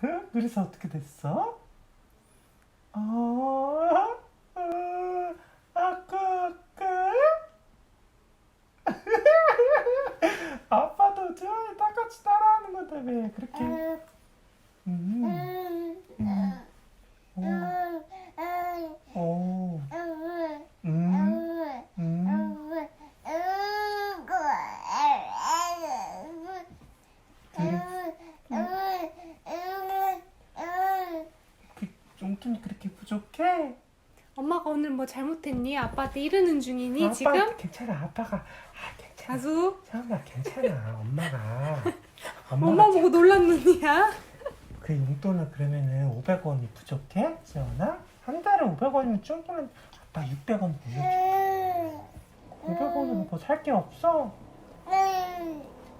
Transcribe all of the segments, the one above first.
그? 그래서 어떻게 됐어? 어, 어, 아까, 아까. 아빠도 지원이 똑같이 따라하는 건데 왜 그렇게? 음, 오, 오, 음, 음. 그 용돈이 그렇게 부족해? 엄마가 오늘 뭐 잘못했니? 아빠한테 이르는 중이니 아빠 지금? 괜찮아 아빠가 아 괜찮아 아수 세훈아 괜찮아 엄마가 엄마 엄마가 보고 놀란 눈이야. 그 용돈은 그러면은 500원이 부족해? 세훈아? 한 달에 500원이면 충분한 아빠 600원 올려줄게 500원으로 뭐살 게 없어?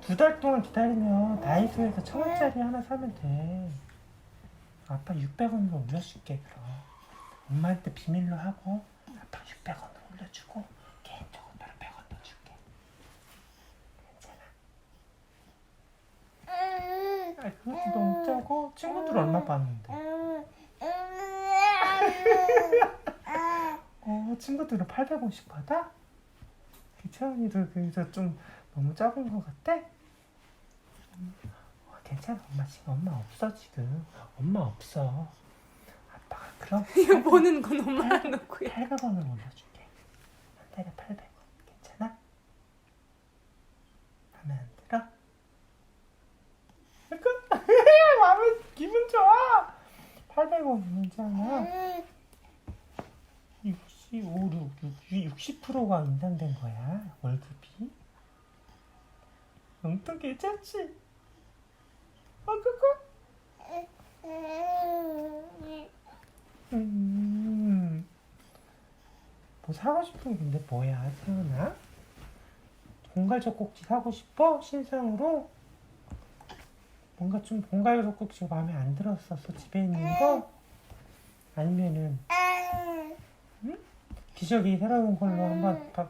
두 달 동안 기다리면 다이소에서 천 원짜리 하나 사면 돼 아빠 600원으로 올려줄게 그럼. 엄마한테 비밀로 하고 아빠 600원으로 올려주고 개인적으로 100원 더 줄게. 괜찮아? 아 그것도 너무 짜고? 친구들 얼마 받는데? 어 친구들은 850 받아? 기차언니도 그래서 좀 너무 작은 것 같아? 괜찮아 엄마 지금 엄마 없어 지금 엄마 없어 아빠가 그럼 이거 보는 건 엄마랑 놓고야. 800원을 올려줄게 한 달에 800원 괜찮아? 마음에 안 들어? 약간 마음에 기분 좋아 800원이잖아 65, 6, 60%가 인상된 거야 월급이 용돈 괜찮지? 음, 뭐 사고 싶은 게 근데 뭐야, 세훈아? 봉갈 젖꼭지 사고 싶어? 신상으로? 뭔가 좀 봉갈 젖꼭지가 마음에 안 들었었어, 집에 있는 거? 아니면은, 기저귀 새로운 걸로 한번 바